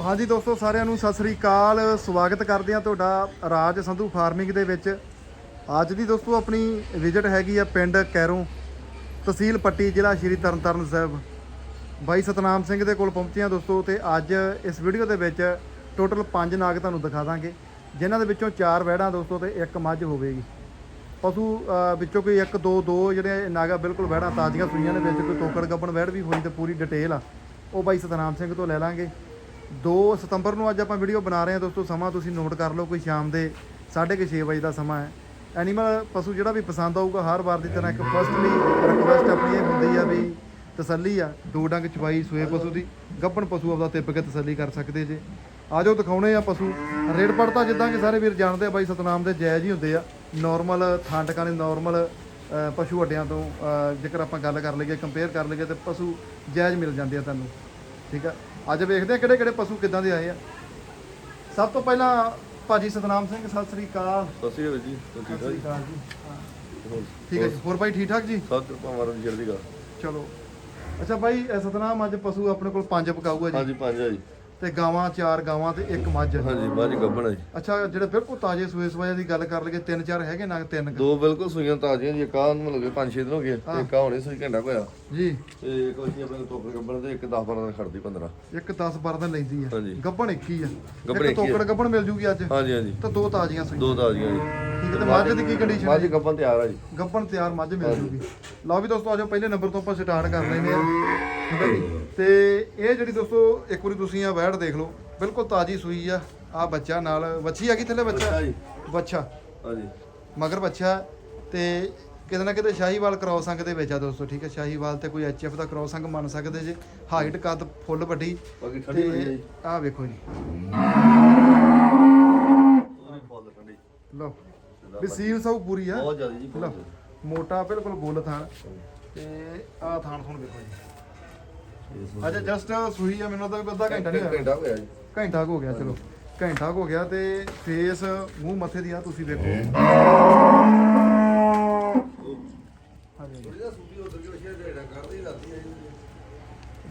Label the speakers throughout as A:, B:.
A: ਹਾਂਜੀ ਦੋਸਤੋ, ਸਾਰਿਆਂ ਨੂੰ ਸਤਿ ਸ੍ਰੀ ਅਕਾਲ। ਸਵਾਗਤ ਕਰਦੇ ਹਾਂ ਤੁਹਾਡਾ ਰਾਜ ਸੰਧੂ ਫਾਰਮਿੰਗ ਦੇ ਵਿੱਚ। ਅੱਜ ਦੀ ਦੋਸਤੋ, ਆਪਣੀ ਵਿਜ਼ਿਟ ਹੈਗੀ ਆ ਪਿੰਡ ਕੈਰੋਂ, ਤਹਿਸੀਲ ਪੱਟੀ, ਜ਼ਿਲ੍ਹਾ ਸ਼੍ਰੀ ਤਰਨਤਾਰਨ ਸਾਹਿਬ। ਬਾਈ ਸਤਨਾਮ ਸਿੰਘ ਦੇ ਕੋਲ ਪਹੁੰਚੇ ਹਾਂ ਦੋਸਤੋ ਤੇ ਅੱਜ ਇਸ ਵੀਡੀਓ ਦੇ ਵਿੱਚ ਟੋਟਲ 5 ਨਾਗ ਤੁਹਾਨੂੰ ਦਿਖਾ ਦਾਂਗੇ। ਜਿਨ੍ਹਾਂ ਦੇ ਵਿੱਚੋਂ 4 ਵਹਿੜਾਂ ਦੋਸਤੋ ਤੇ ਇੱਕ ਮੱਝ ਹੋਵੇਗੀ। ਪਸ਼ੂ ਵਿੱਚੋਂ ਕੋਈ 1 2 2 ਜਿਹੜੇ ਨਾਗਾ ਬਿਲਕੁਲ ਵਹਿੜਾਂ ਤਾਜ਼ੀਆਂ ਸੂਈਆਂ ਨੇ, ਵਿੱਚ ਕੋਈ ਟੋਕੜ ਗੱਬਣ ਵਹਿੜ ਵੀ ਹੋਈ ਤੇ ਪੂਰੀ ਡਿਟੇਲ ਆ। ਉਹ ਬਾਈ ਸਤਨਾਮ ਸਿੰਘ ਤੋਂ ਲੈ ਲਾਂਗੇ। 2 ਸਤੰਬਰ ਨੂੰ ਅੱਜ ਆਪਾਂ ਵੀਡੀਓ ਬਣਾ ਰਹੇ ਹਾਂ ਦੋਸਤੋ, ਸਮਾਂ ਤੁਸੀਂ ਨੋਟ ਕਰ ਲਓ, ਕੋਈ ਸ਼ਾਮ ਦੇ 6:30 ਵਜੇ ਦਾ ਸਮਾਂ ਹੈ। ਐਨੀਮਲ ਪਸ਼ੂ ਜਿਹੜਾ ਵੀ ਪਸੰਦ ਆਊਗਾ, ਹਰ ਵਾਰ ਦੀ ਤਰ੍ਹਾਂ ਇੱਕ ਫਸਟਲੀ ਰਿਕੁਐਸਟ ਆਪਣੀ ਇਹ ਹੁੰਦੀ ਆ ਵੀ ਤਸੱਲੀ ਆ, ਦੋ ਡੰਗ ਚਵਾਈ ਸੂਏ ਪਸ਼ੂ ਦੀ ਗੱਭਣ ਪਸ਼ੂ ਆਪਦਾ ਤਿੱਪ ਕੇ ਤਸੱਲੀ ਕਰ ਸਕਦੇ ਜੇ। ਆਜੋ ਦਿਖਾਉਣੇ ਆ ਪਸ਼ੂ। ਰੇਟ ਪੜਤਾ ਜਿੱਦਾਂ ਕਿ ਸਾਰੇ ਵੀਰ ਜਾਣਦੇ ਆ, ਬਾਈ ਸਤਨਾਮ ਦੇ ਜਾਇਜ਼ ਹੀ ਹੁੰਦੇ ਆ। ਨਾਰਮਲ ਥਾਂਟਕਾਂ ਦੇ ਨਾਰਮਲ ਪਸ਼ੂ ਅੱਡਿਆਂ ਤੋਂ ਜੇਕਰ ਆਪਾਂ ਗੱਲ ਕਰ ਲਈਏ ਕੰਪੇਅਰ ਕਰ ਲਈਏ, ਤੇ ਪਸ਼ੂ ਜਾਇਜ਼ ਮਿਲ ਜਾਂਦੇ ਆ ਤੁਹਾਨੂੰ। ਠੀਕ ਆ? ਅੱਜ ਵੇਖਦੇ ਆ ਕਿਹੜੇ ਕਿਹੜੇ ਪਸ਼ੂ ਕਿੱਦਾਂ ਦੇ ਆਏ ਆ। ਸਭ ਤੋਂ ਪਹਿਲਾਂ ਭਾਜੀ ਸਤਨਾਮ ਸਿੰਘ ਸਤਿ ਸ੍ਰੀ ਅਕਾਲ।
B: ਸਤਿ ਸ਼੍ਰੀ ਅਕਾਲ ਜੀ
A: ਸਤਿ
B: ਠੀਕ
A: ਸ੍ਰੀ
B: ਠਾਕ
A: ਅਕਾਲ ਜੀ। ਹਾਂ,
B: ਹੋਰ
A: ਠੀਕ ਹੈ ਜੀ। ਹੋਰ? ਬਾਈ ਠੀਕ ਠਾਕ ਜੀ?
B: ਸਭ ਕਿਰਪਾ ਮਾਰਨ ਦੀ ਜਲਦੀ ਗਾ
A: ਚਲੋ। ਅੱਛਾ ਇਹ ਸਤਨਾਮ ਅੱਜ ਪਸ਼ੂ ਆਪਣੇ ਕੋਲ ਪੰਜ ਪਕਾਊਗਾ ਜੀ।
B: ਹਾਂਜੀ ਪੰਜ ਆ ਜੀ।
A: ਤੇ ਗਾਵਾਂ ਚਾਰ ਗਾਵਾਂ ਤੇ ਇੱਕ ਮੱਝ।
B: ਹਾਂਜੀ ਗੱਬਣ ਆ ਜੀ।
A: ਅੱਛਾ ਜਿਹੜੇ ਬਿਲਕੁਲ ਤਾਜ਼ੇ ਸੂਏ ਸਵਾਏ ਦੀ ਗੱਲ ਕਰ ਲਈਏ ਤਿੰਨ ਚਾਰ ਹੈਗੇ ਨਾ ਤਿੰਨ ਕੁ।
B: ਦੋ ਬਿਲਕੁਲ ਸੂਈਆਂ ਤਾਜ਼ੀਆਂ ਜੀ ਆਹ ਨੂੰ ਲੱਗੇ ਪੰਜ ਛੇ ਦਿਨ ਹੋ ਗਏ
A: ਹਾਂ।
B: ਇੱਕ ਆ ਹੁਣੇ ਸੂਈ ਘੰਟਾ ਹੋਇਆ।
A: ਜੀ।
B: ਤੇ ਇੱਕ ਵਸੀ ਆਪਣੇ ਟੋਕਰ ਗੱਬਣ ਤੇ ਇੱਕ 10 12 ਦਿਨ ਖੜਦੀ 15
A: ਇੱਕ 10 12 ਦਿਨ ਲੈਂਦੀ ਆ।
B: ਹਾਂਜੀ।
A: ਗੱਬਣ ਇੱਕ ਹੀ ਆ।
B: ਗੱਭਣ
A: ਇੱਕ
B: ਇੱਕ ਹੀ ਆ।
A: ਤੋਕੜ ਗੱਬਣ ਮਿਲ ਜੂਗੀ ਅੱਜ।
B: ਹਾਂਜੀ ਹਾਂਜੀ।
A: ਤਾਂ ਦੋ ਤਾਜ਼ੀਆਂ ਸੂਈਆਂ।
B: ਦੋ ਤਾਜ਼ੀਆਂ ਜੀ।
A: ਠੀਕ ਹੈ ਤੇ ਮੱਝ ਦੀ ਕੀ ਕੰਡੀਸ਼ਨ ਹੈ?
B: ਬਾਜੀ ਗੱਬਣ ਤਿਆਰ ਆ ਜੀ।
A: ਗੱਬਣ ਤਿਆਰ ਮੱਝ ਮਿਲ ਜੂਗੀ। ਲਓ ਵੀ ਦੋਸਤੋ ਆਜੋ ਪਹਿਲੇ ਨੰਬਰ ਤੋਂ ਆਪਾਂ ਸਟਾਰਟ ਕਰ ਲੈਨੇ ਆ ਠੀਕ ਹੈ ਜੀ। ਤੇ ਇਹ ਜਿਹੜੀ ਦੋਸਤੋ ਇੱਕ ਵਾਰੀ ਤੁਸੀਂ ਆ ਵੈੜ ਦੇਖ ਲਓ ਬਿਲਕੁਲ ਤਾਜ਼ੀ ਸੂਈ ਆ। ਆ ਬੱਚਾ ਨਾਲ ਵੱਛੀ ਆ ਗਈ ਥੱਲੇ ਬੱਚਾ?
B: ਜੀ।
A: ਬੱਚਾ।
B: ਹਾਂਜੀ।
A: ਮਗਰ ਬੱਚਾ। ਤੇ ਕਿਤੇ ਨਾ ਕਿਤੇ ਸ਼ਾਹੀਵਾਲ ਕ੍ਰੋਸ ਅੰਗ ਦੇ ਵਿੱਚ ਆ ਦੋਸਤੋ ਠੀਕ ਹੈ? ਸ਼ਾਹੀਵਾਲ ਤੇ ਕੋਈ ਐਚਐਫ ਦਾ ਕ੍ਰੋਸ ਅੰਗ ਮੰਨ ਸਕਦੇ ਜੇ। ਹਾਈਟ ਕੱਦ ਫੁੱਲ ਵੱਡੀ।
B: ਬਾਕੀ ਠੰਡੀ ਹੋਈ ਹੈ
A: ਤੇ
B: ਜੀ
A: ਆਹ ਵੇਖੋ ਜੀ।
B: ਪੂਰੀ ਫੁੱਲ ਠੰਡੀ।
A: ਲਓ। ਵੀ ਸੀਲ ਸਭ ਪੂਰੀ ਆ।
B: ਬਹੁਤ ਜ਼ਿਆਦਾ ਜੀ ਬਹੁਤ
A: ਲਓ।
B: ਜ਼ਿਆਦਾ।
A: ਮੋਟਾ ਬਿਲਕੁਲ ਗੋਲ ਥਾਣ। ਤੇ ਆਹ ਥਾਣ ਥੁਣ ਵੇਖੋ ਜੀ। ਅਜੇ ਜਸਟ ਸੂਈ ਆ ਮੈਨੂੰ ਤਾਂ ਅੱਧਾ ਘੰਟਾ ਨਹੀਂ ਹੋਇਆ।
B: ਘੰਟਾ ਹੋਇਆ ਜੀ।
A: ਘੰਟਾ ਕੁ ਹੋ ਗਿਆ ਚਲੋ। ਘੰਟਾ ਕੁ ਹੋ ਗਿਆ ਤੇ ਫੇਸ ਮੂੰਹ ਮੱਥੇ ਦੀ ਆ ਤੁਸੀਂ
B: ਹੈ। ਜੀ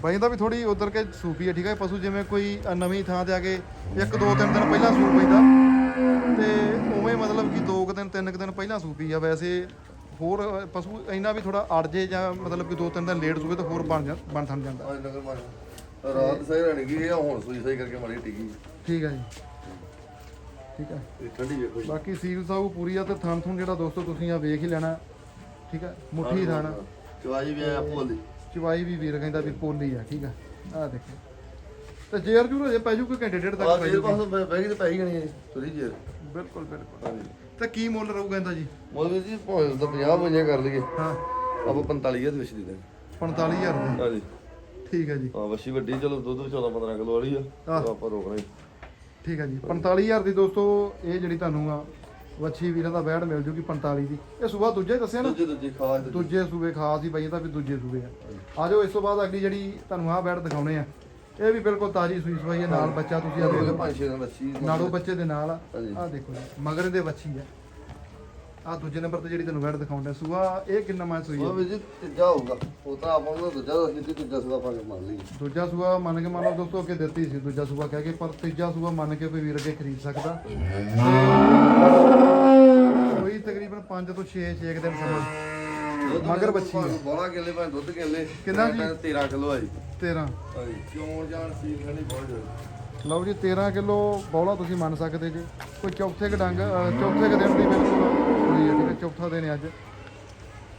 A: ਬਾਈ ਦਾ ਵੀ ਥੋੜੀ ਉਧਰ ਕੇ ਸੂਪੀ ਹੈ ਠੀਕ ਹੈ ਪਸ਼ੂ ਜਿਵੇਂ ਕੋਈ ਨਵੀਂ ਥਾਂ ਤੇ ਆ ਕੇ ਇੱਕ ਦੋ ਤਿੰਨ ਦਿਨ ਪਹਿਲਾਂ ਸੂਪ ਪੈਂਦਾ। ਤੇ ਉਵੇਂ ਮਤਲਬ ਕਿ ਦੋ ਕੁ ਦਿਨ ਤਿੰਨ ਕੁ ਦਿਨ ਪਹਿਲਾਂ ਸੂਪੀ ਆ ਵੈਸੇ ਹੋਰ ਪਸ਼ੂ ਇੰਨਾ ਵੀ ਥੋੜਾ ਅੜ ਜੇ ਜਾਂ ਮਤਲਬ ਕਿ ਦੋ ਤਿੰਨ ਦਿਨ ਲੇਟ ਸੂਵੇ ਤਾਂ ਹੋਰ ਬਣ ਜਾ ਬਣ ਥਣ ਜਾਂਦਾ।
B: ਅੱਜ ਨਗਰ ਮਾਰ ਰਾਤ ਸਹੀ ਰਹਿਣ ਗਈ ਇਹ ਹੁਣ ਸੂਈ ਸਹੀ ਕਰਕੇ ਮਾਰੀ ਟਿਕੀ।
A: ਠੀਕ ਹੈ ਜੀ। ਠੀਕ ਹੈ
B: ਇਹ ਠੰਡੀ ਵੇਖੋ ਜੀ
A: ਬਾਕੀ ਸੀਲ ਸਾਊ ਪੂਰੀ ਆ ਤੇ ਥਣ ਥੁਣ ਜਿਹੜਾ ਦੋਸਤੋ ਤੁਸੀਂ ਆ ਵੇਖ ਹੀ ਲੈਣਾ। ਠੀਕ ਹੈ ਮੁੱਠੀ ਥਣ।
B: ਚਵਾਈ ਵੀ ਆ ਭੋਲੀ।
A: ਚਵਾਈ ਵੀ ਵੀਰ ਕਹਿੰਦਾ ਵੀ ਪੋਲੀ ਆ ਠੀਕ ਆ। ਆ ਦੇਖੋ। ਤੇ ਜੇਰ ਜੂਰ ਜੇ ਪੈ ਜੂ ਕੋਈ ਘੰਟੇ ਡੇਢ ਤੱਕ
B: ਆ
A: ਪੈ ਜੂਗੀ।
B: ਪਾਸ ਬਹਿ ਗਈ ਤੇ ਪੈ ਹੀ ਗਣੀ ਹੈ ਥੋੜੀ ਜਿਹੀ
A: ਬਿਲਕੁਲ ਬਿਲਕੁਲ।
B: ਹਾਂਜੀ।
A: ਤੇ ਕੀ ਮੁੱਲ ਰਹੂਗਾ ਇਹਦਾ ਜੀ?
B: ਮੋਲ ਵੀ ਜੀ ਭਾਵੇਂ ਦਾ 50 ਵਜੇ ਕਰ ਲਈਏ।
A: ਹਾਂ।
B: ਆਪਾਂ 45000 ਦੇ ਵਿੱਚ ਦੇ ਦਾਂਗੇ।
A: 45000 ਦੇ
B: ਹਾਂਜੀ।
A: ਠੀਕ ਹੈ ਜੀ।
B: ਹਾਂ ਵੱਛੀ ਵੱਡੀ ਚਲੋ ਦੁੱਧ 14 15 ਕਿਲੋ ਵਾਲੀ ਆ।
A: ਆਹ।
B: ਆਪਾਂ ਰੋਕ ਰਹੇ
A: ਠੀਕ ਹੈ ਜੀ। 45000 ਦੀ ਦੋਸਤੋ ਇਹ ਜਿਹੜੀ ਤੁਹਾਨੂੰ ਆ ਵੱਛੀ ਵੀਰਾਂ ਦਾ ਬੈੜ ਮਿਲ ਜੂਗੀ 45 ਦੀ। ਇਹ ਸੂਬਾ ਦੂਜਾ ਹੀ ਦੱਸਿਆ ਨਾ?
B: ਦੂਜੇ ਦੂਜੇ ਖਾਸ
A: ਦੂਜੇ। ਸੂਬੇ ਖਾਸ ਹੀ ਪਈ ਤਾਂ ਵੀ ਦੂਜੇ ਸੂਬੇ ਆ। ਆ ਜਾਓ ਇਸ ਤੋਂ ਬਾਅਦ ਅਗਲੀ ਜਿਹੜੀ ਤੁਹਾਨੂੰ ਆਹ ਬੈੜ ਦਿਖਾਉਣੇ ਆ। ਇਹ ਵੀ ਬਿਲਕੁਲ ਤਾਜੀ ਸੂਈ ਸਵਾਈ ਹੈ ਨਾਲ ਬੱਚਾ ਤੁਸੀਂ ਆ ਦੇਖ ਲਓ।
B: ਪੰਜ ਛੇ ਦਿਨ ਵੱਛੀ
A: ਨਾੜੋ ਬੱਚੇ ਦੇ ਨਾਲ ਆ। ਦੇਖੋ ਜੀ ਮਗਰ ਦੇ ਵੱਛੀ ਆ। ਆ ਦੂਜੇ ਨੰਬਰ ਤੇ ਜਿਹੜੀ ਤੁਹਾਨੂੰ ਬੈੜ ਦਿਖਾਉਂਦਾ ਸੂਆ ਇਹ ਕਿੰਨਾ ਮਾਂ ਸੂਈ
B: ਉਹ
A: ਆ
B: ਵੀ ਜੀ ਤੀਜਾ ਹੋਊਗਾ। ਉਹ ਤਾਂ ਆਪਾਂ ਨੂੰ ਦੂਜਾ ਦੱਸ ਦਿੱਤੀ ਦੂਜਾ ਸਦਾ ਪਾ ਕੇ ਮੰਨ ਲਈ।
A: ਦੂਜਾ ਸੂਆ ਮੰਨ ਕੇ ਮੰਨ ਲਓ ਦੋਸਤੋ ਅੱਗੇ ਦਿੱਤੀ ਸੀ ਦੂਜਾ ਸੂਆ ਕਹਿ ਕੇ ਪਰ ਤੀਜਾ ਸੂਆ ਮੰਨ ਕੇ ਕੋਈ ਵੀਰ ਅੱਗੇ ਖਰੀਦ ਸਕਦਾ। ਕੋਈ ਤਕਰੀਬਨ 5 ਤੋਂ 6 6 ਦਿਨ ਸਮਾਂ। ਮਗਰ ਬੱਚੀ ਆ।
B: 12 ਕਿੱਲੇ ਭਾਵੇਂ ਦੁੱਧ ਕਿੱਲੇ
A: ਕਿੰਨਾ ਜੀ?
B: 13 ਕਿਲੋ ਆ ਜੀ।
A: 13
B: ਹਾਂਜੀ ਕਿਉਂ ਜਾਣ ਸੀ ਖਣੀ ਬਹੁਤ ਜ਼ਿਆਦਾ
A: ਲਓ ਜੀ 13 ਕਿਲੋ ਬੌਲਾ ਤੁਸੀਂ ਮੰਨ ਸਕਦੇ ਜੀ। ਕੋਈ ਚੌਥੇ ਕ ਡੰਗ ਚੌਥੇ ਕ ਦਿਨ ਦੀ ਬਿਲਕੁਲ ਹੋਈ ਹੈ ਠੀਕ ਹੈ ਚੌਥਾ ਦਿਨ ਹੈ ਅੱਜ।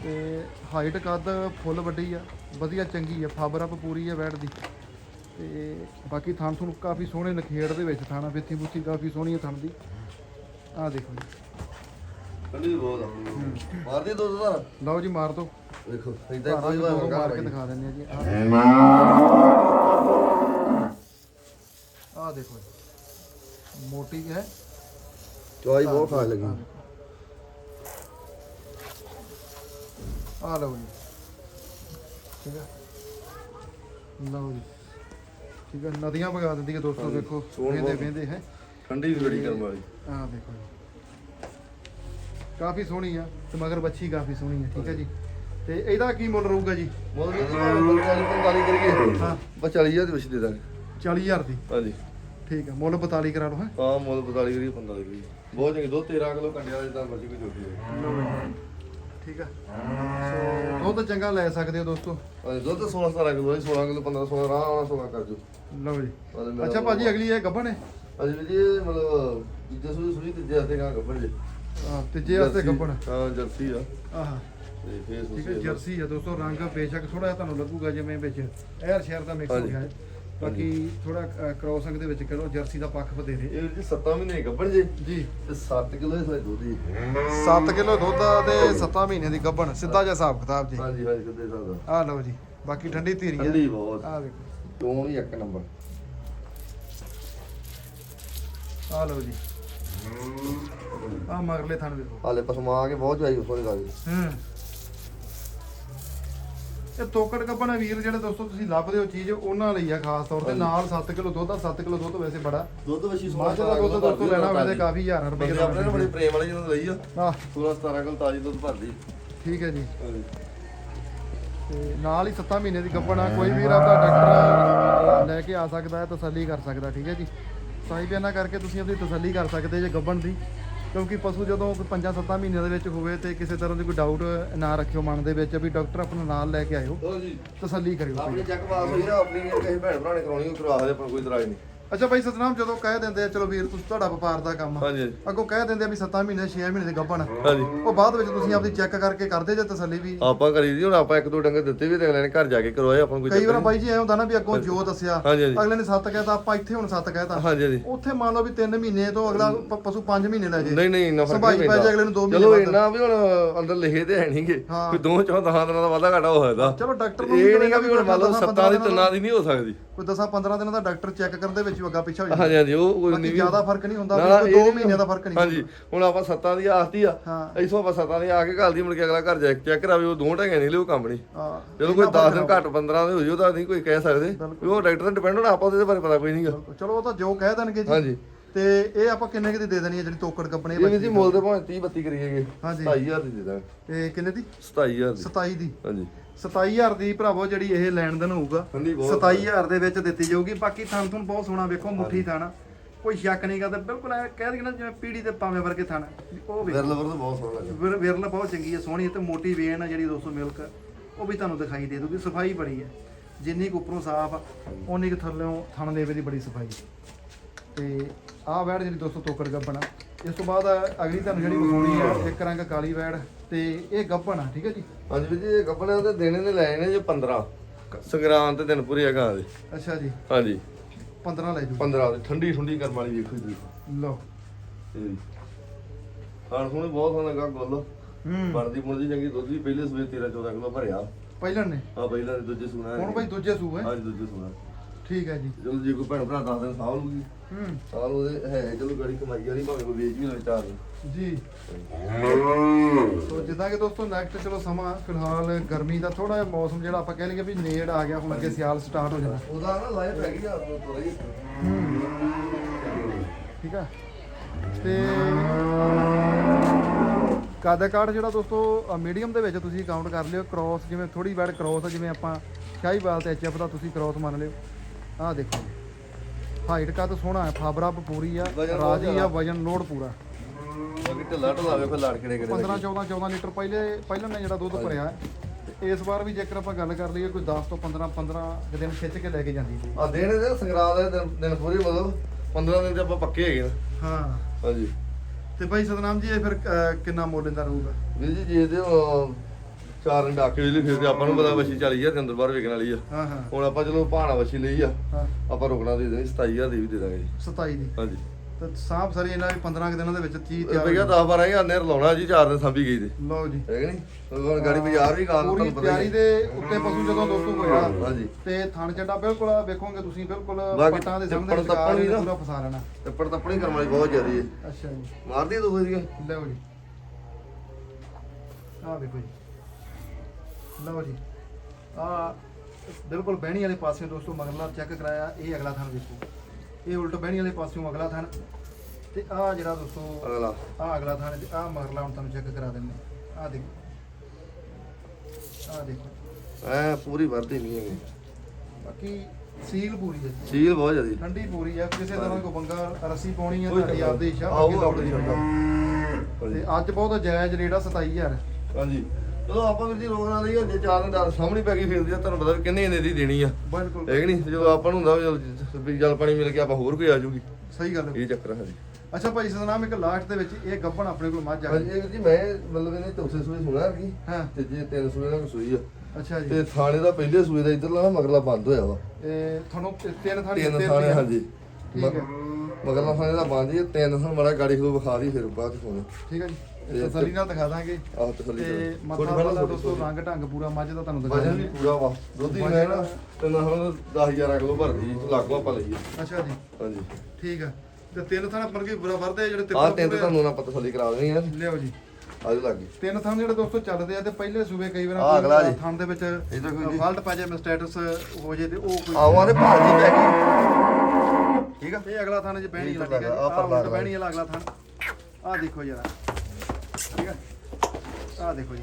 A: ਤੇ ਹਾਈਟ ਕੱਦ ਫੁੱਲ ਵੱਡੀ ਆ ਵਧੀਆ ਚੰਗੀ ਆ ਫਾਬਰ ਅਪ ਪੂਰੀ ਆ ਬੈਡ ਦੀ। ਤੇ ਬਾਕੀ ਥਣ ਥੁਣ ਕਾਫੀ ਸੋਹਣੇ ਨਖੇੜ ਦੇ ਵਿੱਚ ਥਾਣਾ ਵਿੱਥੀ ਬੁੱਥੀ ਕਾਫੀ ਸੋਹਣੀ ਆ ਥਣ ਦੀ। ਆਹ ਦੇਖੋ ਜੀ।
B: ਠੰਡੀ ਬਹੁਤ ਆ। ਮਾਰਦੀ ਦੁੱਧ ਦਾ
A: ਲਓ ਜੀ ਮਾਰ ਦੋ।
B: ਦੇਖੋ ਇਦਾਂ ਕੋਈ ਵਾਰ
A: ਮਾਰ ਕੇ ਦਿਖਾ ਦਿੰਦੇ ਆ ਜੀ। ਆਹ ਦੇਖੋ ਮੋਟੀ ਹੈ।
B: ਚਵਾਈ ਬਹੁਤ ਖਾਸ ਲੱਗੀ।
A: ਆ ਲਓ ਜੀ। ਠੀਕ ਹੈ ਲਓ ਜੀ। ਠੀਕ ਹੈ ਨਦੀਆਂ ਵਗਾ ਦਿੰਦੀ ਹੈ ਦੋਸਤੋ ਦੇਖੋ।
B: ਸੋਹਣ
A: ਵੇਂਦੇ ਹੈ।
B: ਠੰਡੀ ਵੀ ਬੜੀ ਕਰਮ ਵਾਲੀ।
A: ਆਹ ਦੇਖੋ ਜੀ। ਕਾਫੀ ਸੋਹਣੀ ਆ ਤੇ ਮਗਰ ਬੱਚੀ ਕਾਫੀ ਸੋਹਣੀ ਆ ਠੀਕ ਹੈ ਜੀ। ਤੇ ਇਹਦਾ ਕੀ ਮੁੱਲ ਰਹੂਗਾ ਜੀ?
B: ਮੁੱਲ ਵੀ ਜੀ 45 45 ਕਰੀਏ।
A: ਹਾਂ।
B: ਬਸ 40000 ਦੇ ਵਿੱਚ ਦੇ ਦਾਂਗੇ।
A: 40000 ਦੀ?
B: ਹਾਂਜੀ।
A: ਠੀਕ ਹੈ ਮੁੱਲ 42 ਕਰਾ ਲਓ ਹੈ।
B: ਹਾਂ ਮੁੱਲ 45 ਕਰੀ 45 ਕਰੀ ਬਹੁਤ ਚੰਗੀ ਦੋ 13 ਕਿਲੋ ਕੰਡਿਆ ਜਿੱਦਾਂ ਮਰਜ਼ੀ ਕੋਈ ਹੋਵੇ।
A: ਠੀਕ ਹੈ ਸੋ ਦੁੱਧ ਚੰਗਾ ਲੈ ਸਕਦੇ ਹੋ ਦੋਸਤੋ?
B: ਹਾਂਜੀ ਦੁੱਧ 16 17 ਕਿਲੋ 16 ਕਿਲੋ 15 16 ਆਰਾਮ ਨਾਲ 16 ਕਰ ਜੋ
A: ਲਓ ਜੀ। ਅੱਛਾ ਭਾਜੀ ਅਗਲੀ ਇਹ ਗੱਭਣ ਹੈ?
B: ਅਜੀ ਵੀ ਜੀ ਮਤਲਬ ਜਿੱਦੇ ਸੂਈ ਸੂਈ ਤੇ ਜਿਆਦੇ ਕਾ ਗੱਬੜ ਜੇ।
A: ਹਾਂ ਤੀਜੇ ਵਾਸਤੇ
B: ਜਰਸੀ,
A: ਗੱਭਣ
B: ਹਾਂ ਜਰਸੀ ਆ।
A: ਆਹ।
B: ਤੇ ਫੇਸ
A: ਠੀਕ ਹੈ ਜਰਸੀ ਹੈ ਦੋਸਤੋ ਰੰਗ ਬੇਸ਼ੱਕ ਥੋੜਾ ਜਿਹਾ ਤੁਹਾਨੂੰ ਲੱਗੂਗਾ ਜਿਵੇਂ ਵਿੱਚ ਐਰ ਸ਼ਹਿਰ ਦਾ ਮਿਕਸ ਹੋ
B: ਹਾਂਜੀ।
A: ਗਿਆ ਹੈ। ਬਾਕੀ ਥੋੜਾ ਕ੍ਰੋਸਿੰਗ ਦੇ ਵਿੱਚ ਕਰੋ ਜਰਸੀ ਦਾ ਪੱਖ ਵਧੇਰੇ।
B: ਇਹ ਜੀ 7 ਮਹੀਨੇ ਗੱਬੜ ਜੇ।
A: ਜੀ।
B: ਤੇ 7 ਕਿਲੋ ਇਸ ਵਿੱਚ ਦੁੱਧ ਜੀ।
A: 7 ਕਿਲੋ ਦੁੱਧ ਤੇ 7 ਮਹੀਨੇ ਦੀ ਗੱਭਣ ਸਿੱਧਾ ਜਿਹਾ ਹਿਸਾਬ ਕਿਤਾਬ ਜੀ।
B: ਹਾਂਜੀ ਹਾਂਜੀ ਕਿੱਦੇ ਸਕਦਾ
A: ਆਹ ਲਓ ਜੀ ਬਾਕੀ ਠੰਡੀ ਧੀਰੀ ਹੈ
B: ਠੰਡੀ ਬਹੁਤ।
A: ਆਹ ਵੇਖੋ।
B: ਕਿਉਂ ਨਹੀਂ ਇੱਕ ਨੰਬਰ।
A: ਆਹ ਲਓ ਜੀ। ਆਹ ਮਗਰਲੇ ਥਣ ਵੇਖੋ।
B: ਹਾਲੇ ਪਸਮਾ ਕੇ ਬਹੁਤ ਜਾਈ ਉਸੋਂ ਗੱਲ।
A: ਹੂੰ। ਇਹ ਤੋਕੜ ਕੱਪਣਾ ਵੀਰ ਜਿਹੜੇ ਦੋਸਤੋ ਤੁਸੀਂ ਲੱਭਦੇ ਹੋ ਚੀਜ਼ ਉਹਨਾਂ ਲਈ ਆ ਖਾਸ ਤੌਰ ਤੇ। ਨਾਲ 7 ਕਿਲੋ ਦੁੱਧ ਆ 7 ਕਿਲੋ ਦੁੱਧ ਵੈਸੇ ਬੜਾ।
B: ਦੁੱਧ ਵਸ਼ੀ
A: ਮੱਝ ਦਾ ਦੁੱਧ ਦੋਸਤੋ ਲੈਣਾ ਹੋਵੇ ਤੇ ਕਾਫੀ ਹਜ਼ਾਰਾਂ ਰੁਪਏ
B: ਬੰਦੇ ਆਪਣੇ ਨਾਲ ਬੜੇ ਪ੍ਰੇਮ ਵਾਲੇ ਜਦੋਂ ਲਈ ਆ।
A: ਆਹ
B: 16 17 ਕਿਲੋ ਤਾਜੀ ਦੁੱਧ ਭਰਦੀ।
A: ਠੀਕ ਹੈ ਜੀ। ਤੇ ਨਾਲ ਹੀ 7 ਮਹੀਨੇ ਦੀ ਗੱਭਣ ਆ ਕੋਈ ਵੀਰ ਆਪਦਾ ਡਾਕਟਰ ਲੈ ਕੇ ਆ ਸਕਦਾ ਹੈ ਤਸੱਲੀ ਕਰ ਸਕਦਾ ਠੀਕ ਹੈ ਜੀ। ਸਾਈ ਬਿਆਨਾ ਕਰਕੇ ਤੁਸੀਂ ਆਪਣੀ ਤਸੱਲੀ ਕਰ ਸਕਦੇ ਜੇ ਗੱਭਣ ਦੀ। ਕਿਉਂਕਿ ਪਸ਼ੂ ਜਦੋਂ ਕੋਈ 5-7 ਮਹੀਨਿਆਂ ਦੇ ਵਿੱਚ ਹੋਵੇ ਤੇ ਕਿਸੇ ਤਰ੍ਹਾਂ ਦੀ ਕੋਈ ਡਾਊਟ ਨਾ ਰੱਖਿਓ ਮਨ ਦੇ ਵਿੱਚ ਵੀ ਡਾਕਟਰ ਆਪਣਾ ਨਾਲ ਲੈ ਕੇ ਆਇਓ ਤਸੱਲੀ ਕਰਿਓ
B: ਆਪਣੀ ਚੈੱਕ ਪਾਸ ਹੋਈ ਨਾ ਆਪਣੀ ਕਿਸੇ ਭੈਣ ਭਰਾ ਨੇ ਕਰਾਉਣੀ ਉਹ ਕਰਵਾ ਦੇ ਪਰ ਕੋਈ ਇਤਰਾਜ਼ ਨਹੀਂ।
A: ਅੱਛਾ ਭਾਈ ਸਤਨਾਮ ਜਦੋਂ ਕਹਿ ਦਿੰਦੇ ਆ ਚਲੋ ਵੀਰ ਤੁਸੀਂ ਤੁਹਾਡਾ ਵਪਾਰ ਦਾ ਕੰਮ ਆ।
B: ਹਾਂਜੀ।
A: ਅੱਗੋਂ ਕਹਿ ਦਿੰਦੇ ਆ ਵੀ 7 ਮਹੀਨੇ 6 ਮਹੀਨੇ ਦੇ ਗੱਭਣ
B: ਹਾਂਜੀ।
A: ਉਹ ਬਾਅਦ ਵਿੱਚ ਤੁਸੀਂ ਆਪਦੀ ਚੈੱਕ ਕਰਕੇ ਕਰਦੇ ਜੇ ਤਸੱਲੀ ਵੀ।
B: ਆਪਾਂ ਕਰੀ ਦੀ ਹੁਣ ਆਪਾਂ ਇੱਕ ਦੋ ਡੰਗੇ ਦਿੱਤੇ ਵੀ ਤੇ ਅਗਲੇ ਨੇ ਘਰ ਜਾ ਕੇ ਕਰਵਾਏ ਆਪਾਂ ਨੂੰ ਕੋਈ
A: ਕਈ ਵਾਰ ਬਾਈ ਜੀ ਐ ਹੁੰਦਾ ਨਾ ਵੀ ਅੱਗੋਂ ਜੋ ਦੱਸਿਆ
B: ਹਾਂਜੀ ਹਾਂਜੀ।
A: ਅਗਲੇ ਨੇ 7 ਕਹਿਤਾ ਆਪਾਂ ਇੱਥੇ ਹੁਣ 7 ਕਹਿਤਾ
B: ਹਾਂਜੀ ਹਾਂਜੀ।
A: ਉੱਥੇ ਮੰਨ ਲਓ ਵੀ 3 ਮਹੀਨੇ ਤੋਂ ਅਗਲਾ ਪ- ਪਸ਼ੂ 5 ਮਹੀਨੇ ਲੈ ਜੇ।
B: ਨਹੀਂ ਨਹੀਂ ਇੰਨਾ ਫ਼ਰਕ
A: ਸੰਭਾਈ
B: ਨਹੀਂ
A: ਪੈ ਜੇ ਅਗਲੇ ਨੂੰ 2 ਮਹੀਨੇ
B: ਚਲੋ
A: ਬਾਅਦ।
B: ਇੰਨਾ ਵੀ ਹੁਣ ਅੰਦਰ ਲਿਖੇ ਤੇ ਹੈ ਨਹੀਂਗੇ
A: ਹਾਂ।
B: ਕੋਈ ਦੋ ਚੌਂ ਦਸਾਂ ਦਿਨਾਂ ਦਾ ਵਾਧਾ ਘਾਟਾ ਹੋ ਸਕਦਾ।
A: ਚਲੋ ਡਾਕਟਰ ਨੂੰ
B: ਇਹ ਨਹੀਂਗਾ ਵੀ ਹੁਣ ਮੰਨ ਲਓ
A: ਦਸਾਂ
B: ਸੱਤਾਂ ਦੀ
A: ਪੰਦਰਾਂ
B: ਤਿੰਨਾਂ ਦੀ ਨਹੀਂ ਹੋ ਸਕਦੀ।
A: ਕੋਈ 10 15 ਦਿਨਾਂ ਦਾ ਡਾਕਟਰ ਚੈੱਕ ਕਰਨ ਦੇ ਵਿੱਚ ਵੀ ਅੱਗਾ ਪਿੱਛਾ ਹੋ ਜਾਂਦਾ
B: ਹਾਂਜੀ ਹਾਂਜੀ ਉਹ ਕੋਈ
A: ਬਾਕੀ
B: ਨਹੀਂ
A: ਜ਼ਿਆਦਾ ਫ਼ਰਕ ਨਹੀਂ ਹੁੰਦਾ
B: ਇਹ
A: 2
B: ਨਹੀਂ
A: ਮਹੀਨਿਆਂ ਦਾ ਫ਼ਰਕ ਨਹੀਂ
B: ਹਾਂਜੀ ਹੁਣ ਆਪਾਂ ਸੱਤਾਂ ਦੀ ਆਸਤੀ ਆ।
A: ਹਾਂ।
B: ਇਥੋਂ ਆਪਾਂ ਸੱਤਾਂ ਦੀ ਆ ਕੇ ਘਰ ਦੀ ਮੁੜ ਕੇ ਅਗਲਾ ਘਰ ਜਾ ਕੇ ਚੈੱਕ ਕਰਾਵੇ ਉਹ ਦੋ ਢੰਗੇ ਨਹੀਂ ਲਿਓ ਕੰਮ ਨਹੀਂ।
A: ਹਾਂ
B: ਜਦੋਂ ਕੋਈ 10 ਦਿਨ ਘੱਟ 15 ਦੇ ਹੋ ਜਾਓ ਤਾਂ ਨਹੀਂ ਕੋਈ ਕਹਿ ਸਕਦੇ। ਵੀ ਉਹ ਡਾਕਟਰ ਤੇ ਡਿਪੈਂਡ ਹੋਣਾ ਆਪਾਂ ਉਹਦੇ ਬਾਰੇ ਪਤਾ ਕੋਈ ਨਹੀਂਗਾ
A: ਚਲੋ ਉਹ ਤਾਂ ਜੋ ਕਹਿ ਦੇਣਗੇ ਜੀ।
B: ਹਾਂਜੀ।
A: ਤੇ ਇਹ ਆਪਾਂ ਕਿੰਨੇ ਕੁ ਦੀ ਦੇ ਦੇਣੀ ਹੈ ਜਿਹੜੀ ਤੋਕੜ ਕੰਪਨੀ
B: ਇਹ ਵੀ ਜੀ ਮੁੱਲ ਤੇ ਭਾਵੇਂ 30 32 ਕਰੀਏਗੇ
A: ਹਾਂਜੀ।
B: 27000 ਦੀ ਦੇ ਦਾਂਗੇ।
A: ਇਹ ਕਿੰਨੇ ਦੀ?
B: 27000 ਦੀ।
A: 27 ਦੀ।
B: ਹਾਂਜੀ।
A: 27000 ਦੀ ਭਰਾਵੋ ਜਿਹੜੀ ਇਹ ਲੈਣ ਦੇਣ ਹੋਊਗਾ
B: ਠੰਡੀ ਬਹੁਤ
A: 27000 ਦੇ ਵਿੱਚ ਦਿੱਤੀ ਜਾਊਗੀ। ਬਾਕੀ ਥਣ ਥਣ ਬਹੁਤ ਸੋਹਣਾ ਵੇਖੋ ਮੁੱਠੀ ਥਣ। ਕੋਈ ਸ਼ੱਕ ਨਹੀਂ ਕਰਦਾ ਬਿਲਕੁਲ ਐ ਕਹਿ ਨਾ ਜਿਵੇਂ ਪੀੜੀ ਤੇ ਪਾਵੇਂ ਵਰਗੇ ਥਣ। ਉਹ ਵੇਖੋ।
B: ਵਿਰਲ ਵਿਰਲ ਬਹੁਤ ਸੋਹਣਾ ਲੱਗਾ
A: ਵਿਰ- ਵਿਰਲ ਬਹੁਤ ਚੰਗੀ ਹੈ ਸੋਹਣੀ ਹੈ ਤੇ ਮੋਟੀ ਵੇਨ ਆ ਜਿਹੜੀ 200 ਮਿਲਕ। ਉਹ ਵੀ ਤੁਹਾਨੂੰ ਦਿਖਾਈ ਦੇ ਦੂਗੀ ਸਫ਼ਾਈ ਬੜੀ ਹੈ। ਜਿੰਨੀ ਕੁ ਉੱਪਰੋਂ ਸਾਫ਼ ਆ ਓਨੀ ਕੁ ਥੱਲੇੋਂ ਥਣ ਦੇਵੇ ਦੀ ਬੜੀ ਸਫ਼ਾਈ ਤੇ ਆਹ ਵੈੜ ਜਿਹੜੀ 200 ਤੋਕੜ ਗੱਬਣਾ ਇਸ ਤੋਂ ਬਾਅਦ ਅਗਲੀ ਤੁਹਾਨੂੰ ਜਿਹੜੀ ਵਿਖਾਉਣੀ ਆ ਇੱਕ ਰੰਗ ਕਾਲੀ ਵੈੜ ਤੇ ਇਹ ਗੱਬਣ ਆ ਠੀਕ ਹੈ ਜੀ?
B: ਹਾਂਜੀ ਵੀ ਜੀ ਇਹ ਕੱਪੜੇ ਉਹਦੇ ਦੇਣੇ ਨੇ ਲੈ ਨੇ ਜੇ 15 ਸੰਗਰਾਂਦ ਤੇ ਦਿਨ ਪੂਰੇ ਆ ਗਾਂ ਦੇ
A: ਅੱਛਾ ਜੀ।
B: ਹਾਂਜੀ।
A: 15 ਲੈ ਜੂ
B: 15 ਦੇ ਠੰਡੀ ਠੰਡੀ ਕਰਮ ਵਾਲੀ ਵੇਖੋ ਜੀ।
A: ਲਓ।
B: ਹਾਂ ਸੁਣੇ ਬਹੁਤ ਸੋਹਣਾ ਗਾ ਗੁੱਲ।
A: ਹੂੰ।
B: ਬਣਦੀ ਮੁੰਦੀ ਚੰਗੀ ਦੁੱਧ ਵੀ ਪਹਿਲੇ ਸਵੇਰ 13 14 ਕਿਲੋ ਭਰਿਆ।
A: ਪਹਿਲਣ ਨੇ?
B: ਆ ਪਹਿਲਾਂ ਦੇ ਦੂਜੇ ਸੁਣਾ
A: ਹੁਣ ਭਾਈ ਦੂਜੇ ਸੂ ਹੈ।
B: ਹਾਂਜੀ ਦੂਜੇ ਸੁਣਾ।
A: ਠੀਕ ਹੈ ਜੀ।
B: ਚਲੋ ਜੇ ਕੋਈ ਭੈਣ ਭਰਾ ਦੱਸ ਦੇਣ ਸਾਹ ਲੂਗੀ
A: ਹੂੰ।
B: ਸਾਲ ਉਹਦੇ ਹੈ ਚਲੋ ਗਾੜੀ ਕਮਾਈ ਵਾਲੀ ਭਾਵੇਂ ਕੋਈ ਵੇਚ ਵੀ ਲਵੇ ਚਾਰ ਦਿਨ।
A: ਜੀ। ਸੋ ਜਿੱਦਾਂ ਕਿ ਦੋਸਤੋ ਨੈਕਸਟ ਚਲੋ ਸਮਾਂ ਫਿਲਹਾਲ ਗਰਮੀ ਦਾ ਥੋੜਾ ਜਿਹਾ ਮੌਸਮ ਜਿਹੜਾ ਆਪਾਂ ਕਹਿ ਲਈਏ ਵੀ ਨੇੜ ਆ ਗਿਆ ਹੁਣ ਅੱਗੇ ਸਿਆਲ ਸਟਾਰਟ ਹੋ ਜਾਣਾ।
B: ਉਹਦਾ ਨਾ ਲਾਈਫ ਹੈਗੀ ਆ ਥੋੜਾ ਹੀ।
A: ਠੀਕ ਆ। ਤੇ ਕਾਦਾ ਕਾਰਡ ਜਿਹੜਾ ਦੋਸਤੋ ਮੀਡੀਅਮ ਦੇ ਵਿੱਚ ਤੁਸੀਂ ਕਾਊਂਟ ਕਰ ਲਿਓ ਕ੍ਰੋਸ ਜਿਵੇਂ ਥੋੜੀ ਵੈਡ ਕ੍ਰੋਸ ਜਿਵੇਂ ਆਪਾਂ ਸ਼ਾਹੀਵਾਲ ਤੇ ਐਚਐਫ ਦਾ ਤੁਸੀਂ ਕ੍ਰੋਸ ਮੰਨ ਲਿਓ। ਆਹ ਦੇਖੋ ਹਾਈਟ ਕਾ ਤਾਂ ਸੋਹਣਾ ਹੈ ਫਾਬਰਾ ਪੂਰੀ ਆ
B: ਵਜ਼ਨ ਬਹੁਤ
A: ਰਾਜੀ ਆ ਵਜਨ ਲੋਡ ਪੂਰਾ।
B: ਬਾਕੀ ਢਿੱਲਾ ਢਿੱਲਾ ਵੇ ਫਿਰ ਲੜ ਕਿਹੜੇ ਕਿਹੜੇ
A: 15 14 14 ਲੀਟਰ ਪਹਿਲੇ ਪਹਿਲਾਂ ਨੇ ਜਿਹੜਾ ਦੁੱਧ ਭਰਿਆ ਹੈ। ਤੇ ਇਸ ਵਾਰ ਵੀ ਜੇਕਰ ਆਪਾਂ ਗੱਲ ਕਰ ਲਈਏ ਕੋਈ 10 ਤੋਂ 15 15 ਕੁ ਦਿਨ ਖਿੱਚ ਕੇ ਲੈ ਕੇ ਜਾਂਦੀ ਹੈ।
B: ਆ ਦੇਣੇ ਦੇ ਸੰਗਰਾਂਦ ਦੇ ਦਿਨ- ਦਿਨ ਪੂਰੇ ਮਤਲਬ 15 ਦਿਨ ਤੇ ਆਪਾਂ ਪੱਕੇ ਹੈਗੇ ਨਾ।
A: ਹਾਂ।
B: ਹਾਂਜੀ।
A: ਤੇ ਭਾਈ ਸਤਨਾਮ ਜੀ ਇਹ ਫਿਰ ਅਹ, ਕਿੰਨਾ ਮੁੱਲ ਇਹਦਾ ਰਹੂਗਾ?
B: ਵੀਰ ਜੀ ਜੇ ਅਹ, ਚਾਰ ਅੰਡਾ ਕੇ ਲਈ ਫਿਰ ਤੇ ਆਪਾਂ ਨੂੰ ਪਤਾ ਵਸ਼ੀ 40000 ਦੇ ਅੰਦਰ ਬਾਹਰ ਵਿਕਣ ਵਾਲੀ ਆ।
A: ਹਾਂ ਹਾਂ।
B: ਹੁਣ ਆਪਾਂ ਚਲੋ ਭਾਣਾ ਵਸ਼ੀ ਲਈ ਆ।
A: ਹਾਂ।
B: ਆਪਾਂ ਰੁਕਣਾ ਦੇ ਦੇਣੀ 27000 ਦੀ ਵੀ ਦੇ ਦਾਂਗੇ ਜੀ।
A: 27 ਦੀ।
B: ਹਾਂਜੀ।
A: ਤੇ ਸਾਹਬ ਸਰੀ ਇਹਨਾਂ ਵੀ 15 ਕੁ ਦਿਨਾਂ ਦੇ ਵਿੱਚ 30
B: ਇਹ
A: ਤਿਆਰ
B: ਭਈਆ 10 12000 ਨੇ ਰਲਾਉਣਾ ਜੀ ਚਾਰ ਦਿਨ ਸਾਂਭੀ ਗਈ ਤੇ।
A: ਲਓ ਜੀ।
B: ਹੈ ਕਿ ਨਹੀਂ? ਹੁਣ ਗਾੜੀ ਬਾਜ਼ਾਰ ਵੀ ਗਾਂ
A: ਪੂਰੀ
B: ਤੁਹਾਨੂੰ ਪਤਾ
A: ਤਿਆਰੀ
B: ਹੀ
A: ਦੇ ਉੱਤੇ ਪਸ਼ੂ ਜਦੋਂ ਦੋਸਤੋ ਹੋਇਆ
B: ਹਾਂਜੀ।
A: ਤੇ ਥਣ ਚੱਡਾ ਬਿਲਕੁਲ ਵੇਖੋਗੇ ਤੁਸੀਂ ਬਿਲਕੁਲ
B: ਬਾਕੀ
A: ਪੱਟਾਂ ਦੇ ਸਾਹਮਣੇ
B: ਟਿੱਪਣ
A: ਵਿਚਕਾਰ
B: ਟੱਪਣ ਵੀ ਨਾ।
A: ਪੂਰਾ ਫਸਾ ਲੈਣਾ।
B: ਟੱਪੜ ਟੱਪਣੀ ਕਰਮ ਵਾਲੀ ਬਹੁਤ ਜ਼ਿਆਦੀ ਹੈ।
A: ਅੱਛਾ ਜੀ।
B: ਮਾਰਦੀ ਆ ਦੋ ਇਹਦੀਆਂ
A: ਲਓ ਜੀ। ਆਹ ਵੇਖੋ ਜੀ। ਲਓ ਜੀ। ਆ ਬਿਲਕੁਲ ਬਹਿਣੀ ਵਾਲੇ ਪਾਸਿਓਂ ਦੋਸਤੋ ਮਗਰਲਾ ਚੈੱਕ ਕਰਾਇਆ ਇਹ ਅਗਲਾ ਥਣ ਵੇਖੋ। ਇਹ ਉਲਟ ਬਹਿਣੀ ਵਾਲੇ ਪਾਸਿਓਂ ਅਗਲਾ ਥਣ ਤੇ ਆ ਜਿਹੜਾ ਦੋਸਤੋ
B: ਅਗਲਾ।
A: ਆ ਅਗਲਾ ਥਣ ਤੇ ਆ ਮਗਰਲਾ ਹੁਣ ਤੁਹਾਨੂੰ ਚੈੱਕ ਕਰਾ ਦਿੰਦੇ ਆ। ਦੇਖੋ। ਆ ਦੇਖੋ।
B: ਐ ਪੂਰੀ ਵਰਦੀ ਨਹੀਂ ਹੈਗੀ।
A: ਬਾਕੀ ਸੀਲ ਪੂਰੀ ਹੈ।
B: ਸੀਲ ਬਹੁਤ ਜ਼ਿਆਦੀ।
A: ਠੰਡੀ ਪੂਰੀ ਹੈ। ਕਿਸੇ ਤਰ੍ਹਾਂ ਕੋ ਬੰਗਾ ਰੱਸੀ ਪਾਉਣੀ ਹੈ ਤੁਹਾਡੀ ਆਪਦੀ ਇੱਛਾ ਬਾਕੀ ਲਾਉਣੀ
B: ਸ਼ਰਧਾ।
A: ਤੇ ਅੱਜ ਬਹੁਤ ਜਾਇਜ਼ ਰੇਟ ਆ 27000
B: ਹਾਂਜੀ। ਚਲੋ ਆਪਾਂ ਵੀਰ ਜੀ ਨਾਲ ਲਈ ਜੇ ਚਾਰ ਦਿਨ ਦਾ ਸਾਹਮਣੇ ਪੈ ਗਈ ਫਿਰਦੀ ਆ ਤੁਹਾਨੂੰ ਪਤਾ ਵੀ ਕਿੰਨੇ ਇਹਨੇ ਦੀ ਦੇਣੀ ਆ।
A: ਬਿਲਕੁਲ।
B: ਹੈ ਕਿ ਨਹੀਂ? ਜਦੋਂ ਆਪਾਂ ਨੂੰ ਹੁੰਦਾ ਵੀ ਚਲੋ ਵੀ ਜਲ ਪਾਣੀ ਮਿਲ ਗਿਆ ਆਪਾਂ ਹੋਰ ਕੋਈ ਆ ਜਾਊਗੀ।
A: ਸਹੀ ਗੱਲ ਹੈ।
B: ਇਹ ਚੱਕਰ ਹੈ ਜੀ
A: ਅੱਛਾ ਭਾਈ ਸਤਨਾਮ ਇੱਕ ਲਾਸਟ ਦੇ ਵਿੱਚ ਇਹ ਗੱਬਣ ਆਪਣੇ ਕੋਲ ਮੱਝ ਆ
B: ਇਹ ਵੀਰ ਜੀ ਮੈਂ ਮਤਲਬ ਇਹਨੇ ਚੌਥੇ ਸੂਏ ਸੁਣਾ ਕੀ
A: ਹਾਂ।
B: ਤੇ ਜੇ ਤਿੰਨ ਸੂਏ ਨਾਲ ਸੂਈ ਆ।
A: ਅੱਛਾ ਜੀ।
B: ਤੇ ਥਾਣੇ ਦਾ ਪਹਿਲੇ ਸੂਏ ਦਾ ਇਧਰਲਾ ਮਗਰਲਾ ਬੰਦ ਹੋਇਆ ਵਾ।
A: ਇਹ ਤੁਹਾਨੂੰ ਤਿੰਨ ਥਾਣੀ
B: ਤਿੰਨ ਥਾਣੇ। ਹਾਂਜੀ। ਮਗਰਲਾ ਥਾਣੇ ਦਾ ਬੰਦ ਹੀ ਆ, ਤਿੰਨ ਥਾਂ ਮਾੜਾ ਗਾੜੀ ਖਲੋ ਵਿਖਾ ਦੀ ਫਿਰ ਬਾਅਦ ਚ ਫੋਨ।
A: ਠੀਕ ਹੈ ਜੀ। ਤਸੱਲੀ ਨਾਲ ਦਿਖਾ ਦਾਂਗੇ।
B: ਆਹ ਤਸੱਲੀ
A: ਤੇ। ਮੱਥਾ
B: ਥੋੜ੍ਹੀ
A: ਵਾਲਾ ਦੋਸਤੋ ਰੰਗ ਢੰਗ ਪੂਰਾ ਮੱਝ ਦਾ ਤੁਹਾਨੂੰ ਦਿਖਾ
B: ਵਜਨ ਵੀ
A: ਦਾਂਗੇ।
B: ਪੂਰਾ ਵਾ। ਦੁੱਧ ਹੀ ਮੈਂ ਨਾ ਤੇ ਨਾ ਹੁਣ 10 11 ਕਿਲੋ ਭਰਦੀ ਲਾਗੂ ਆਪਾਂ ਲਈਏ।
A: ਅੱਛਾ ਜੀ।
B: ਹਾਂਜੀ।
A: ਠੀਕ ਆ। ਤੇ ਤਿੰਨ ਥਾਂ ਮਰ ਕੇ ਬੁਰਾ ਵਰਦੇ ਜਿਹੜੇ
B: ਆਹ ਤਿੰਨ ਤੇ
A: ਪੂਰੇ-
B: ਤੁਹਾਨੂੰ ਨਾ ਪਤਾ ਤਸੱਲੀ ਕਰਾ ਦੇਣੀ ਆ।
A: ਲਿਆਓ ਜੀ।
B: ਆਜੋ ਲੱਗ ਗਈ।
A: ਤਿੰਨ ਥਾਂ ਜਿਹੜੇ ਦੋਸਤੋ ਚੱਲਦੇ ਆ ਤੇ ਪਹਿਲੇ ਸੂਬੇ ਕਈ ਵਾਰ
B: ਆਹ ਅਗਲਾ ਜੀ।
A: ਥਾਂ ਦੇ ਵਿੱਚ
B: ਇਹਦਾ ਕੋਈ ਜੀ।
A: ਫਾਲਟ ਪੈ ਜਾਏ ਸਟੇਟਸ ਹੋ ਜੇ ਤੇ ਉਹ ਕੋਈ
B: ਆਵਾਂ ਦੇ ਭਾਜੀ ਪੈ ਗਈ ਠੀਕ ਆ?
A: ਇਹ ਅਗਲਾ ਥਾਂ 'ਚ ਬਹਿਣੀ
B: ਇਹ
A: ਵਾਲਾ
B: ਤਾਂ
A: ਠੀਕ ਹੈ ਜੀ।
B: ਆਹ
A: ਆਹ
B: ਪਰਲਾ
A: ਉਲਟ ਬਹਿਣੀ ਵਾਲਾ ਅਗਲਾ ਥਾਂ ਆਹ ਦੇਖੋ ਜਰਾ ਠੀਕ ਹੈ। ਆਹ ਦੇਖੋ ਜੀ।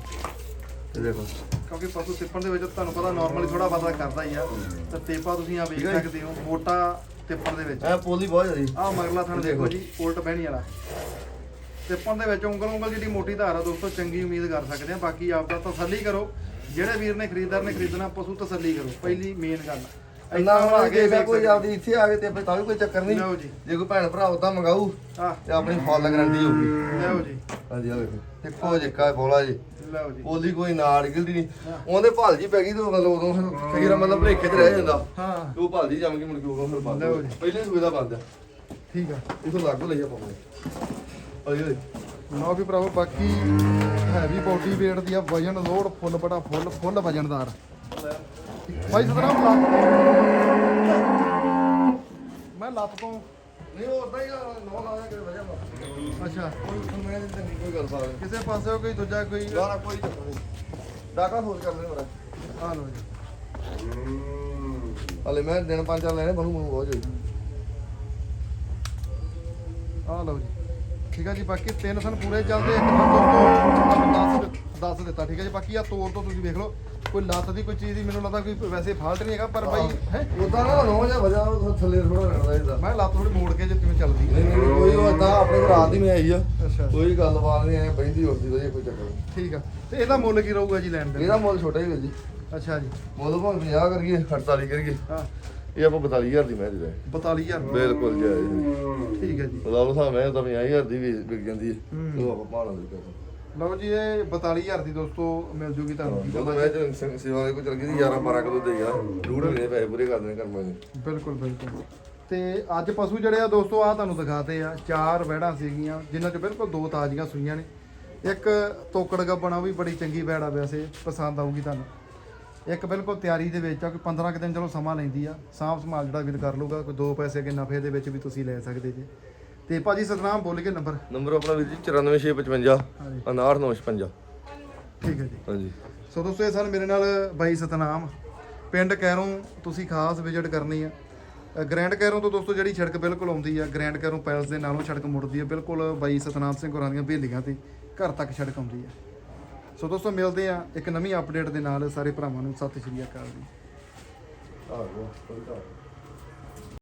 B: ਇਹ ਦੇਖੋ।
A: ਕਿਉਂਕਿ ਪਸ਼ੂ ਤਿੱਪਣ ਦੇ ਵਿੱਚ ਤੁਹਾਨੂੰ ਪਤਾ ਨਾਰਮਲੀ ਥੋੜਾ ਬਹੁਤਾ ਕਰਦਾ ਹੀ ਆ। ਤੇ ਤੇਪਾ ਤੁਸੀਂ ਆ ਵੇਖ। ਸਕਦੇ ਹੋ ਮੋਟਾ ਤਿੱਪਣ ਦੇ ਵਿੱਚ।
B: ਐ ਪੋਲੀ ਬਹੁਤ ਜ਼ਿਆਦੀ।
A: ਆਹ ਮਗਲਾ ਥਣ ਦੇਖੋ।
B: ਦੇਖੋ।
A: ਜੀ ਉਲਟ ਬਹਿਣੀ ਵਾਲਾ। ਤਿੱਪਣ ਦੇ ਵਿੱਚ ਉਂਗਲ ਉਂਗਲ ਜਿਹੜੀ ਮੋਟੀ ਧਾਰ ਆ ਦੋਸਤੋ ਚੰਗੀ ਉਮੀਦ ਕਰ ਸਕਦੇ ਆ। ਬਾਕੀ ਆਪ ਦਾ ਤਸੱਲੀ ਕਰੋ। ਜਿਹੜੇ ਵੀਰ ਨੇ ਖਰੀਦਦਾਰ ਨੇ ਖਰੀਦਣਾ ਪਸ਼ੂ ਤਸੱਲੀ ਕਰੋ। ਪਹਿਲੀ ਮੇਨ ਗੱਲ।
B: ਇੰਨਾ ਹੁਣ
A: ਆ ਕੇ
B: ਕੋਈ। ਆਪਦੀ ਇੱਥੇ ਆ ਕੇ ਤੇ ਤਾਂ ਵੀ ਕੋਈ ਚੱਕਰ ਨਹੀਂ।
A: ਲਓ ਜੀ।
B: ਜੇ ਕੋਈ ਭੈਣ ਭਰਾ ਉਦਾਂ ਮੰਗਾਊ
A: ਆਹ
B: ਤੇ ਆਪਣੀ ਫੁੱਲ ਗਰੰਟੀ ਹੋਊਗੀ।
A: ਲਓ ਜੀ।
B: ਹਾਂਜੀ ਆ ਵੇਖੋ। ਇੱਕੋ ਜਿੱਕਾ ਬੋਲਾ ਜੀ।
A: ਲਓ ਜੀ।
B: ਪੋਲੀ ਕੋਈ ਨਾੜ ਗਿਲਦੀ ਨਹੀਂ।
A: ਹਾਂ।
B: ਉਹਦੇ ਭਾਲ ਜੀ ਪੈ ਗਈ ਤੇ ਮਤਲਬ ਉਦੋਂ ਫਿਰ ਵਾਰ ਮਤਲਬ ਭਲੇਖੇ 'ਚ ਰਹਿ ਜਾਂਦਾ।
A: ਹਾਂ।
B: ਤੇ ਉਹ ਭਾਲ ਜੀ ਜੰਮ ਕੇ ਮੁੜ ਕੇ ਉਦੋਂ ਫਿਰ ਬੰਦ
A: ਲਓ ਜੀ।
B: ਪਹਿਲੇ ਸੂਏ ਦਾ ਬੰਦ ਆ।
A: ਠੀਕ ਆ।
B: ਇਥੋਂ ਲਾਗੂ ਲਈ ਆਪਾਂ ਓਏ ਓਏ
A: ਲਓ ਵੀ ਭਰਾਵੋ ਬਾਕੀ ਹੈਵੀ ਬੋਡੀ weight ਦੀ ਆ ਵਜਨ ਲੋਡ ਫੁੱਲ ਬੜਾ ਫੁੱਲ ਫੁੱਲ ਵਜਨਦਾਰ। ਭਾਈ ਸਤਨਾਮ ਲੱਤ ਮੈਂ ਲੱਤ ਤੋਂ
B: ਨਹੀਂ ਉਦਾਂ ਹੀ ਆ, ਨੌ ਲਾ ਦੇ ਕੇ ਵਜਾ ਵਾ
A: ਅੱਛਾ।
B: ਕੋਈ ਮੈਂ ਨਹੀਂ ਚੰਗੀ ਕੋਈ ਗੱਲ ਸਾਰ
A: ਕਿਸੇ ਪਾਸੇ ਕੋਈ ਦੂਜਾ ਕੋਈ
B: ਯਾਰ ਕੋਈ ਚੱਕਰ ਨਹੀਂ। ਡਾਕਾ ਫੋਨ ਕਰ ਲੈ ਮੇਰਾ
A: ਆ ਲਓ ਜੀ।
B: ਹਲੇ ਮੈਂ ਦਿਨ ਪੰਜ ਚਾਰ ਲੈਣੇ ਬਣੂ ਬਣੂ ਬਹੁਤ ਜੀ
A: ਆ ਲਓ ਜੀ। ਠੀਕ ਆ ਜੀ ਬਾਕੀ ਤਿੰਨ ਸਨ ਪੂਰੇ ਚੱਲਦੇ ਇੱਕ ਥਾਂ ਦੋਸਤੋ 10 ਦੱਸ ਦਿੱਤਾ ਠੀਕ ਹੈ ਜੀ। ਬਾਕੀ ਆ ਤੋਰ ਤੋਂ ਤੁਸੀਂ ਵੇਖ ਲਓ। ਕੋਈ ਲੱਤ ਦੀ ਕੋਈ ਚੀਜ਼ ਦੀ ਮੈਨੂੰ ਲੱਗਦਾ ਕੋਈ ਵੈਸੇ ਫਾਲਟ ਨਹੀਂ ਹੈਗਾ ਪਰ ਬਾਈ ਹੈ।
B: ਉਦਾਂ ਨਾ ਨੌ ਜਾਂ ਵਜਾ ਉਹ ਥੱਲੇ ਥੋੜਾ ਰਹਿਣਾ ਇਹਦਾ।
A: ਮੈਂ ਲੱਤ ਥੋੜੀ ਮੋੜ ਕੇ ਜੇ ਕਿਵੇਂ ਚੱਲਦੀ।
B: ਨਹੀਂ ਨਹੀਂ ਕੋਈ ਉਹ ਏਦਾਂ ਆਪਣੇ ਕੋਲ ਰਾਤ ਦੀ ਮੈਂ ਆਈ ਆ।
A: ਅੱਛਾ।
B: ਕੋਈ ਗੱਲਬਾਤ ਨਹੀਂ ਐ ਬੈਂਦੀ ਉੱਠਦੀ ਵਧੀਆ ਕੋਈ ਚੱਕਰ
A: ਠੀਕ ਆ। ਤੇ ਇਹਦਾ ਮੁੱਲ ਕੀ ਰਹੂਗਾ ਜੀ ਲੈਣ ਦੇ
B: ਇਹਦਾ ਮੁੱਲ ਛੋਟਾ ਹੀ ਹੈ ਜੀ।
A: ਅੱਛਾ ਜੀ।
B: ਮੁੱਲ ਭਾਵੇਂ 50 ਕਰੀਏ 48 ਕਰੀਏ।
A: ਹਾਂ।
B: ਇਹ ਆਪਾਂ 42000 ਦੀ ਮੈਂ ਦੇ।
A: 42000
B: ਬਿਲਕੁਲ ਜਾਇਜ਼
A: ਠੀਕ ਹੈ ਜੀ।
B: ਲਾ ਲਓ ਸਾਹ ਮੈਂ ਤਾਂ 50000 ਦੀ ਵੀ ਵਿਕ ਜਾਂਦੀ ਹੈ। ਉਹ ਆਪਾਂ ਪਾਣਾ ਦੇ ਕਰ
A: ਲਓ ਜੀ ਇਹ 42000 ਦੀ ਦੋਸਤੋ ਮਿਲ ਜੂਗੀ ਤੁਹਾਨੂੰ ਕੀ
B: ਜਦੋਂ
A: ਪਤਾ
B: ਮੈਂ ਜਨ ਸੇਵਾ ਦੇ ਕੋ ਚਲ ਗਈ 11 12 ਕਿਲੋ ਦੇ ਗਿਆ। ਡੂੜ ਮਹੀਨੇ ਪੈਸੇ ਪੂਰੇ ਕਰ ਦੇਣੇ ਕਰਮਾਂ ਨੇ
A: ਬਿਲਕੁਲ ਬਿਲਕੁਲ। ਤੇ ਅੱਜ ਪਸ਼ੂ ਜਿਹੜੇ ਆ ਦੋਸਤੋ ਆ ਤੁਹਾਨੂੰ ਦਿਖਾਤੇ ਆ ਚਾਰ ਵਹਿੜਾਂ ਸੀਗੀਆਂ ਜਿਨ੍ਹਾਂ ਚ ਬਿਲਕੁਲ ਦੋ ਤਾਜ਼ੀਆਂ ਸੂਈਆਂ ਨੇ। ਇੱਕ ਤੋਕੜ ਗੱਬਣਾ ਵੀ ਬੜੀ ਚੰਗੀ ਵਹਿੜ ਆ ਵੈਸੇ ਪਸੰਦ ਆਊਗੀ ਤੁਹਾਨੂੰ। ਇੱਕ ਬਿਲਕੁਲ ਤਿਆਰੀ ਦੇ ਵਿੱਚ ਆ ਕੋਈ 15 ਕੁ ਦਿਨ ਚਲੋ ਸਮਾਂ ਲੈਂਦੀ ਆ ਸਾਂਭ ਸੰਭਾਲ ਜਿਹੜਾ ਵੀਰ ਕਰ ਲੂਗਾ ਕੋਈ ਦੋ ਪੈਸੇ ਕੇ ਨਫੇ ਦੇ ਵਿੱਚ ਵੀ ਤੁਸੀਂ ਲੈ ਸਕਦੇ ਜੇ। ਤੇ ਭਾਜੀ ਸਤਨਾਮ ਬੋਲ ਕੇ ਨੰਬਰ।
B: ਨੰਬਰ ਆਪਣਾ ਵੀਰ ਜੀ 94655
A: ਹਾਂਜੀ।
B: 5956
A: ਠੀਕ ਹੈ ਜੀ।
B: ਹਾਂਜੀ।
A: ਸੋ ਦੋਸਤੋ ਇਹ ਸਨ ਮੇਰੇ ਨਾਲ ਬਾਈ ਸਤਨਾਮ। ਪਿੰਡ ਕੈਰੋਂ ਤੁਸੀਂ ਖਾਸ ਵਿਜ਼ਿਟ ਕਰਨੀ ਆ। ਗ੍ਰੈਂਡ ਕੈਰੋਂ ਤੋਂ ਦੋਸਤੋ ਜਿਹੜੀ ਸੜਕ ਬਿਲਕੁਲ ਆਉਂਦੀ ਆ ਗ੍ਰੈਂਡ ਕੈਰੋਂ ਪੈਲਸ ਦੇ ਨਾਲੋਂ ਸੜਕ ਮੁੜਦੀ ਆ। ਬਿਲਕੁਲ ਬਾਈ ਸਤਨਾਮ ਸਿੰਘ ਹੋਰਾਂ ਦੀਆਂ ਬੇਲੀਆਂ ਤੇ ਘਰ ਤੱਕ ਸੜਕ ਆਉਂਦੀ ਆ। ਸੋ ਦੋਸਤੋ ਮਿਲਦੇ ਆ ਇੱਕ ਨਵੀਂ ਅਪਡੇਟ ਦੇ ਨਾਲ ਸਾਰੇ ਭਰਾਵਾਂ ਨੂੰ। ਸਤਿ ਸ਼੍ਰੀ ਅਕਾਲ ਜੀ।
B: ਆ ਗਿਆ